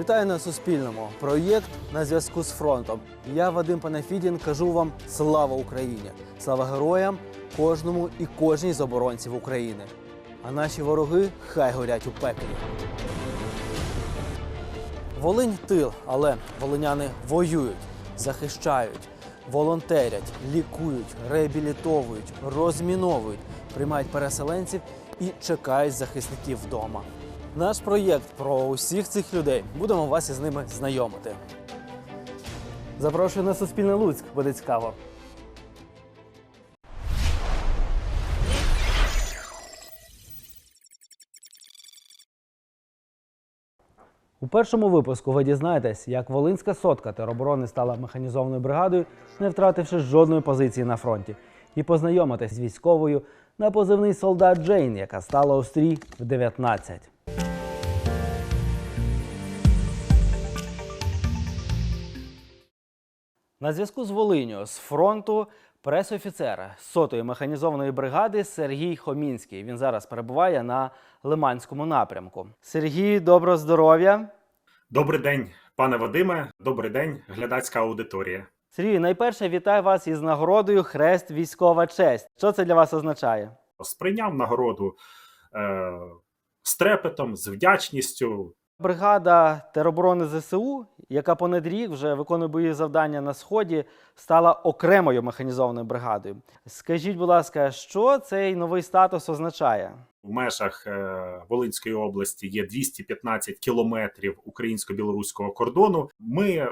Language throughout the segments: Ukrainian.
Вітаю на Суспільному. Проєкт на зв'язку з фронтом. Я Вадим Панафідін кажу вам слава Україні! Слава героям, кожному і кожній з оборонців України. А наші вороги хай горять у пеклі. Волинь тил, але волиняни воюють, захищають, волонтерять, лікують, реабілітовують, розміновують, приймають переселенців і чекають захисників вдома. Наш проєкт про усіх цих людей. Будемо вас із ними знайомити. Запрошую на Суспільне Луцьк, буде цікаво. У першому випуску ви дізнаєтесь, як Волинська сотка тероборони стала механізованою бригадою, не втративши жодної позиції на фронті, і познайомитесь з військовою на позивний солдат Джейн, яка стала у стрій в 19. На зв'язку з Волиню з фронту пресофіцер сотої механізованої бригади Сергій Хомінський. Він зараз перебуває на Лиманському напрямку. Сергій, доброго здоров'я. Добрий день, пане Вадиме. Добрий день, глядацька аудиторія. Сергій, найперше вітаю вас із нагородою Хрест Військова честь. Що це для вас означає? Сприйняв нагороду е, з трепетом, з вдячністю. Бригада тероборони ЗСУ, яка понад рік вже виконує бойові завдання на сході, стала окремою механізованою бригадою. Скажіть, будь ласка, що цей новий статус означає? В межах е, Волинської області є 215 кілометрів українсько-білоруського кордону. Ми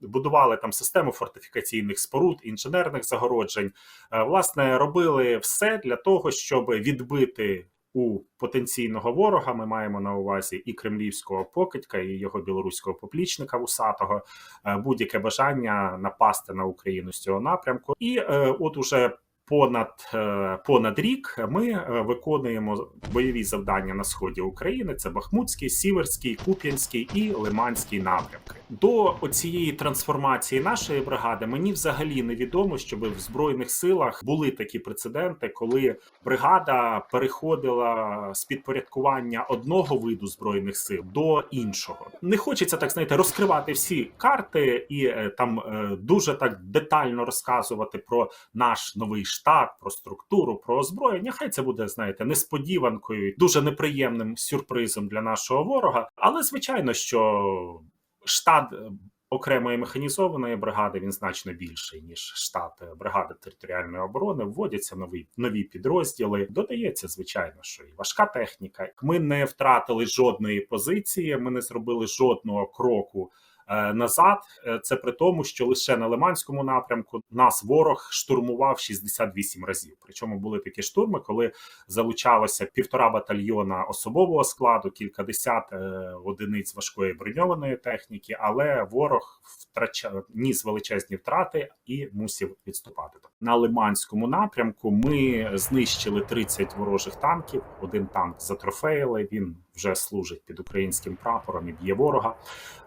будували там систему фортифікаційних споруд, інженерних загороджень. Е, власне, робили все для того, щоб відбити у потенційного ворога. Ми маємо на увазі і кремлівського покидька, і його білоруського поплічника вусатого, е, будь-яке бажання напасти на Україну з цього напрямку. І е, от уже понад е, понад рік ми е, виконуємо бойові завдання на сході України. Це Бахмутський, Сіверський, Куп'янський і Лиманський напрямки. До оцієї трансформації нашої бригади мені взагалі невідомо, щоб в збройних силах були такі прецеденти, коли бригада переходила з підпорядкування одного виду збройних сил до іншого. Не хочеться так знаєте, розкривати всі карти і е, там дуже так детально розказувати про наш новий штат, про структуру, про озброєння. Хай це буде, знаєте, несподіванкою, дуже неприємним сюрпризом для нашого ворога. Але звичайно, що штат е, окремої механізованої бригади він значно більший ніж штат е, бригади територіальної оборони. Вводяться нові нові підрозділи. Додається, звичайно, що і важка техніка. Ми не втратили жодної позиції. Ми не зробили жодного кроку. Е, Назад Е, це при тому, що лише на Лиманському напрямку нас ворог штурмував 68 разів. Причому були такі штурми, коли залучалося півтора батальйона особового складу, кількадесят е, одиниць важкої броньованої техніки, але ворог втрачав ніс величезні втрати і мусив відступати. На Лиманському напрямку ми знищили 30 ворожих танків. Один танк затрофеїли. Він вже служить під українським прапором і б'є ворога.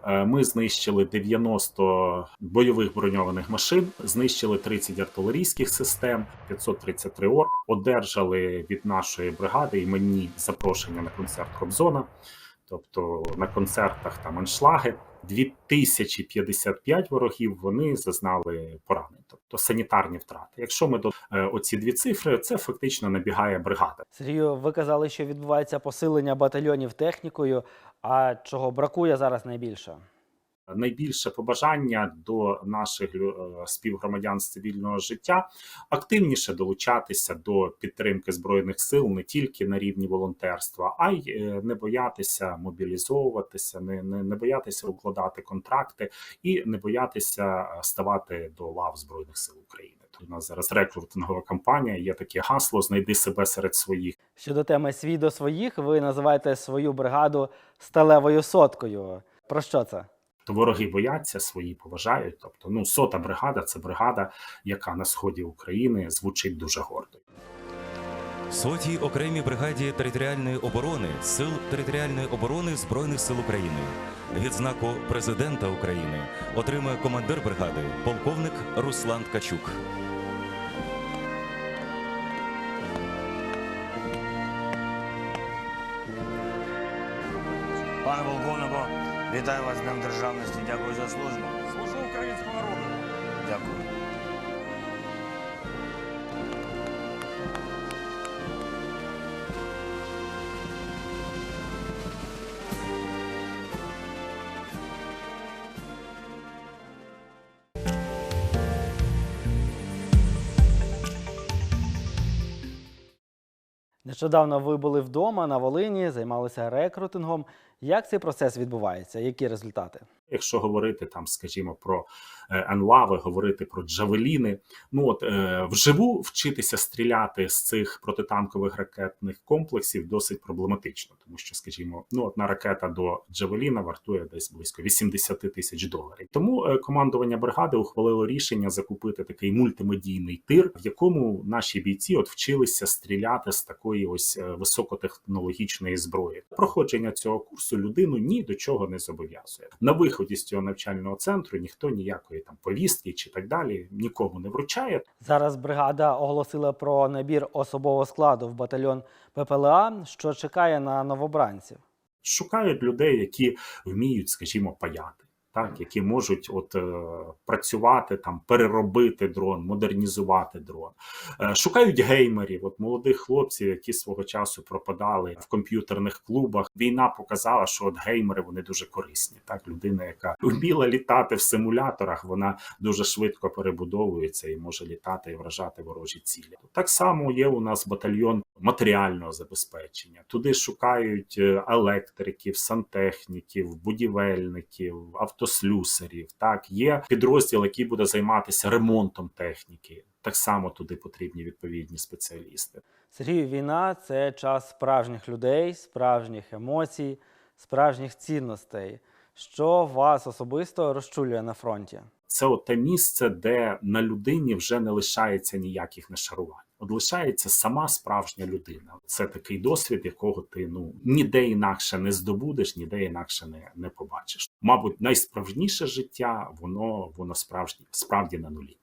Е, Ми знищили 90 бойових броньованих машин, знищили 30 артилерійських систем, 533 орк. Одержали від нашої бригади іменні запрошення на концерт Кобзона. Тобто на концертах там аншлаги 2055 ворогів вони зазнали поранень, тобто санітарні втрати. Якщо ми до е, оці дві цифри, це фактично набігає бригада. Сергію, ви казали, що відбувається посилення батальйонів технікою. А чого бракує зараз найбільше? Найбільше побажання до наших е, співгромадян з цивільного життя активніше долучатися до підтримки збройних сил не тільки на рівні волонтерства, а й е, не боятися мобілізовуватися, не, не, не боятися укладати контракти і не боятися е, ставати до лав збройних сил України. У нас зараз рекрутингова кампанія. Є таке гасло Знайди себе серед своїх. Щодо теми свій до своїх, ви називаєте свою бригаду сталевою соткою. Про що це? То вороги бояться, свої поважають. Тобто, ну сота бригада це бригада, яка на сході України звучить дуже гордо. Сотій окремій бригаді територіальної оборони Сил територіальної оборони Збройних сил України. Відзнаку президента України отримує командир бригади полковник Руслан Ткачук. Пане полковнику, Вітаю вас з Днем Державності. Дякую за службу. Служу українському народу. Дякую. Нещодавно ви були вдома на Волині, займалися рекрутингом. Як цей процес відбувається? Які результати? Якщо говорити там, скажімо, про е, анлави, говорити про джавеліни, ну от е, вживу вчитися стріляти з цих протитанкових ракетних комплексів досить проблематично, тому що, скажімо, ну одна ракета до джавеліна вартує десь близько 80 тисяч доларів. Тому е, командування бригади ухвалило рішення закупити такий мультимедійний тир, в якому наші бійці от вчилися стріляти з такої ось е, високотехнологічної зброї. Проходження цього курсу людину ні до чого не зобов'язує. На виході з цього навчального центру ніхто ніякої там повістки чи так далі нікому не вручає. Зараз бригада оголосила про набір особового складу в батальйон ППЛА, що чекає на новобранців. Шукають людей, які вміють, скажімо, паяти. Так, які можуть от е, працювати там, переробити дрон, модернізувати дрон. Е, шукають геймерів, от молодих хлопців, які свого часу пропадали в комп'ютерних клубах. Війна показала, що от геймери вони дуже корисні. Так, людина, яка вміла літати в симуляторах, вона дуже швидко перебудовується і може літати і вражати ворожі цілі. Так само є у нас батальйон матеріального забезпечення. Туди шукають е, електриків, сантехніків, будівельників, автослюсарів. Так, є підрозділ, який буде займатися ремонтом техніки. Так само туди потрібні відповідні спеціалісти. Сергію, війна це час справжніх людей, справжніх емоцій, справжніх цінностей. Що вас особисто розчулює на фронті? Це от те місце, де на людині вже не лишається ніяких нашарувань. От лишається сама справжня людина. Це такий досвід, якого ти ну ніде інакше не здобудеш, ніде інакше не, не побачиш. Мабуть, найсправжніше життя, воно воно справжнє справді на нулі.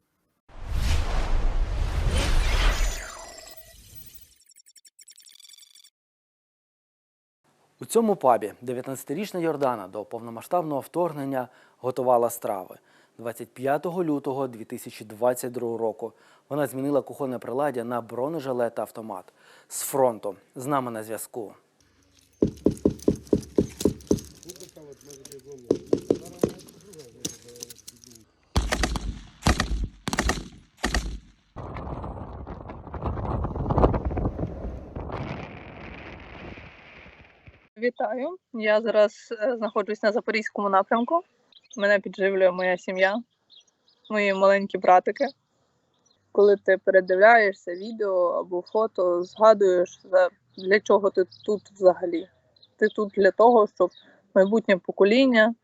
У цьому пабі 19-річна Йордана до повномасштабного вторгнення готувала страви. 25 лютого 2022 року вона змінила кухонне приладдя на бронежилет та автомат з фронту. З нами на зв'язку. Вітаю. Я зараз е, знаходжусь на запорізькому напрямку. Мене підживлює моя сім'я, мої маленькі братики. Коли ти передивляєшся відео або фото, згадуєш, для чого ти тут взагалі. Ти тут для того, щоб майбутнє покоління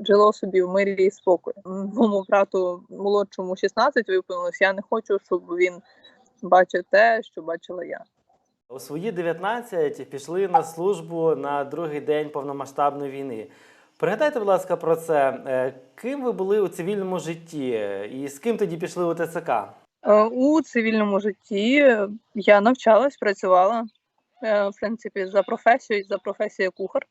жило собі в мирі і спокої. Моєму брату молодшому 16 виповнилось. Я не хочу, щоб він бачив те, що бачила я. У свої 19 пішли на службу на другий день повномасштабної війни. Пригадайте, будь ласка, про це. Е, Ким ви були у цивільному житті і з ким тоді пішли у ТЦК? Е, У цивільному житті я навчалась, працювала е, в принципі за професією, за професією кухар.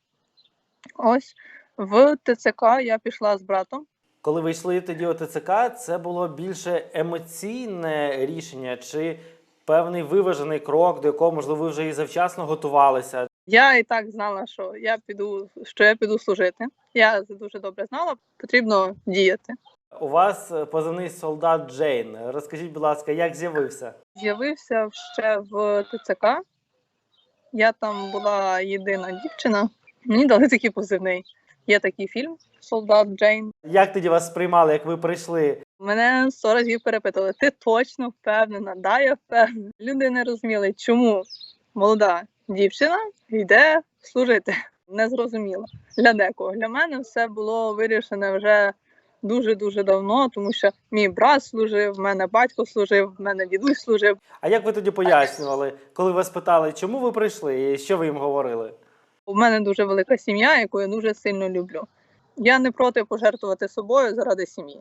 Ось в ТЦК я пішла з братом. Коли ви йшли тоді у ТЦК, це було більше емоційне рішення чи певний виважений крок, до якого, можливо, ви вже і завчасно готувалися. Я і так знала, що я піду, що я піду служити. Я це дуже добре знала. Потрібно діяти. У вас е, позивний солдат Джейн. Розкажіть, будь ласка, як з'явився? З'явився ще в ТЦК. Я там була єдина дівчина. Мені дали такий позивний. Є такий фільм Солдат Джейн. Як тоді вас сприймали, як ви прийшли? Мене сто разів перепитували: ти точно впевнена? Да, я впевнена. Люди не розуміли, чому молода дівчина йде служити. Не зрозуміло для декого. Для мене все було вирішене вже дуже дуже давно, тому що мій брат служив, в мене батько служив, в мене дідусь служив. А як ви тоді пояснювали, коли вас питали, чому ви прийшли і що ви їм говорили? У мене дуже велика сім'я, яку я дуже сильно люблю. Я не проти пожертвувати собою заради сім'ї.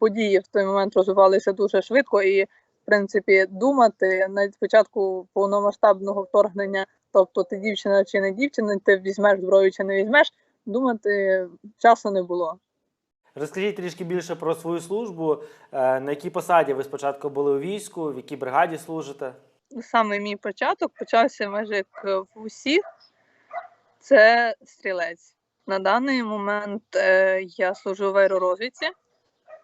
Події в той момент розвивалися дуже швидко, і в принципі думати на початку повномасштабного вторгнення, тобто ти дівчина чи не дівчина, ти візьмеш зброю чи не візьмеш. думати часу не було. Розкажіть трішки більше про свою службу. Е, На якій посаді ви спочатку були у війську, в якій бригаді служите? Саме мій початок почався майже як в усіх. Це стрілець. На даний момент е, я служу в аеророзвідці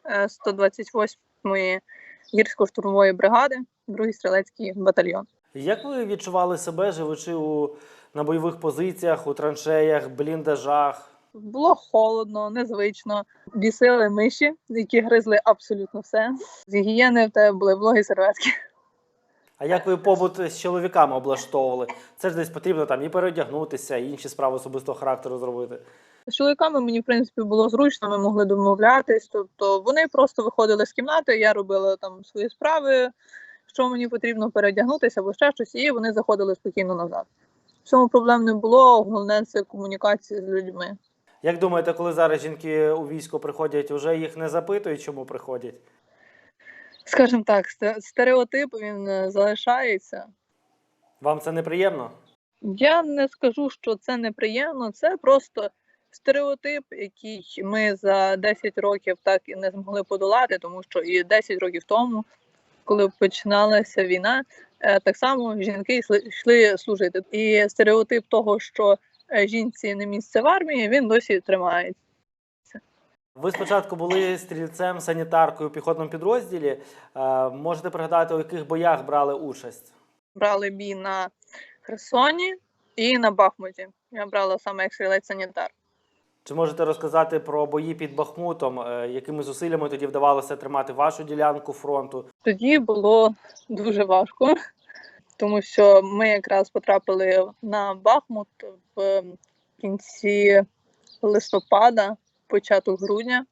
е, 128-ї гірсько-штурмової бригади, другий стрілецький батальйон. Як ви відчували себе, живучи у, на бойових позиціях, у траншеях, бліндажах? Було холодно, незвично. Бісили миші, які гризли абсолютно все. З гігієни в тебе були вологі серветки. А як ви побут з чоловіками облаштовували? Це ж десь потрібно там і переодягнутися, і інші справи особистого характеру зробити. З чоловіками мені, в принципі, було зручно, ми могли домовлятись. Тобто вони просто виходили з кімнати, я робила там свої справи, що мені потрібно переодягнутися або ще щось, і вони заходили спокійно назад. В цьому проблем не було, головне це комунікація з людьми. Як думаєте, коли зараз жінки у військо приходять, вже їх не запитують, чому приходять? Скажімо так, стереотип він е, залишається. Вам це неприємно? Я не скажу, що це неприємно, це просто стереотип, який ми за 10 років так і не змогли подолати, тому що і 10 років тому, коли починалася війна, е, так само жінки йшли- служити. І стереотип того, що е, жінці не місце в армії, він досі тримається. Ви спочатку були стрільцем санітаркою у піхотному підрозділі. Е, Можете пригадати, у яких боях брали участь? Брали бій на Херсоні і на Бахмуті. Я брала саме як стрілець санітар. Чи можете розказати про бої під Бахмутом? Е, Якими зусиллями тоді вдавалося тримати вашу ділянку фронту? Тоді було дуже важко, тому що ми якраз потрапили на Бахмут в кінці листопада, початок грудня.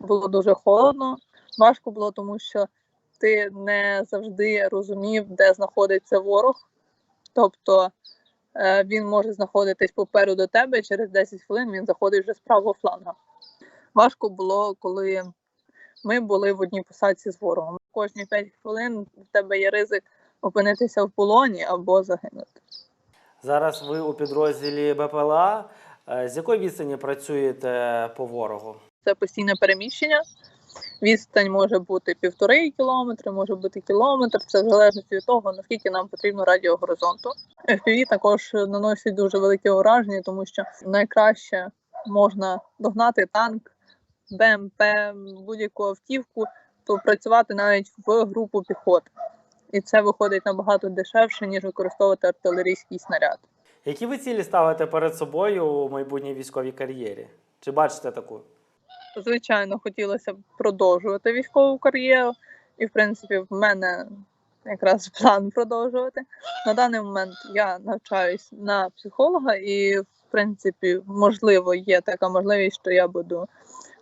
Було дуже холодно. Важко було, тому що ти не завжди розумів, де знаходиться ворог. Тобто він може знаходитись попереду тебе, через 10 хвилин він заходить вже з правого фланга. Важко було, коли ми були в одній посадці з ворогом. Кожні 5 хвилин в тебе є ризик опинитися в полоні або загинути. Зараз ви у підрозділі БПЛА. Е, З якої відстані працюєте по ворогу? Це постійне переміщення. Відстань може бути півтори кілометри, може бути кілометр. Це в залежності від того, наскільки нам потрібно радіогоризонту. FPV також наносить дуже велике ураження, тому що найкраще можна догнати танк, БМП, будь-яку автівку, то працювати навіть в групу піхоти. І це виходить набагато дешевше, ніж використовувати артилерійський снаряд. Які ви цілі ставите перед собою у майбутній військовій кар'єрі? Чи бачите таку? Звичайно, хотілося б продовжувати військову кар'єру, і в принципі, в мене якраз план продовжувати. На даний момент я навчаюсь на психолога, і в принципі, можливо, є така можливість, що я буду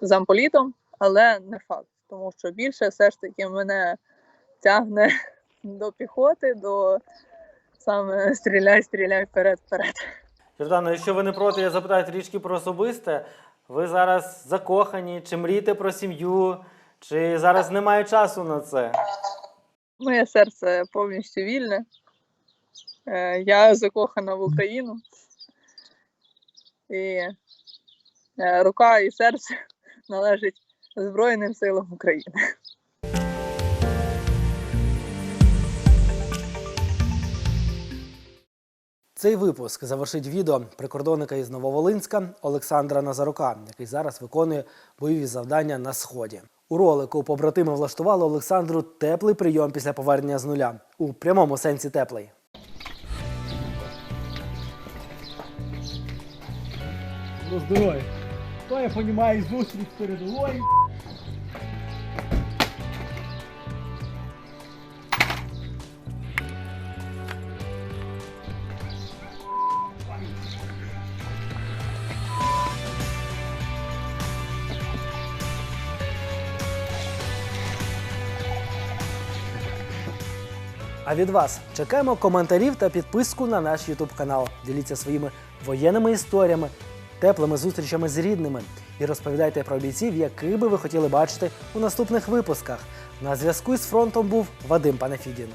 замполітом, але не факт, тому що більше все ж таки мене тягне до піхоти, до саме стріляй, стріляй вперед, вперед. Жордано, якщо ви не проти, я запитаю трішки про особисте. Ви зараз закохані, чи мрієте про сім'ю, чи зараз немає часу на це? Моє серце повністю вільне. Е, Я закохана в Україну. І е, рука і серце належать Збройним силам України. Цей випуск завершить відео прикордонника із Нововолинська Олександра Назарука, який зараз виконує бойові завдання на сході. У ролику побратими влаштували Олександру теплий прийом після повернення з нуля у прямому сенсі теплий. Здоров'я. То я понімаю зустріч з А від вас чекаємо коментарів та підписку на наш YouTube канал. Діліться своїми воєнними історіями, теплими зустрічами з рідними і розповідайте про бійців, яких би ви хотіли бачити у наступних випусках. На зв'язку з фронтом був Вадим Панафідін.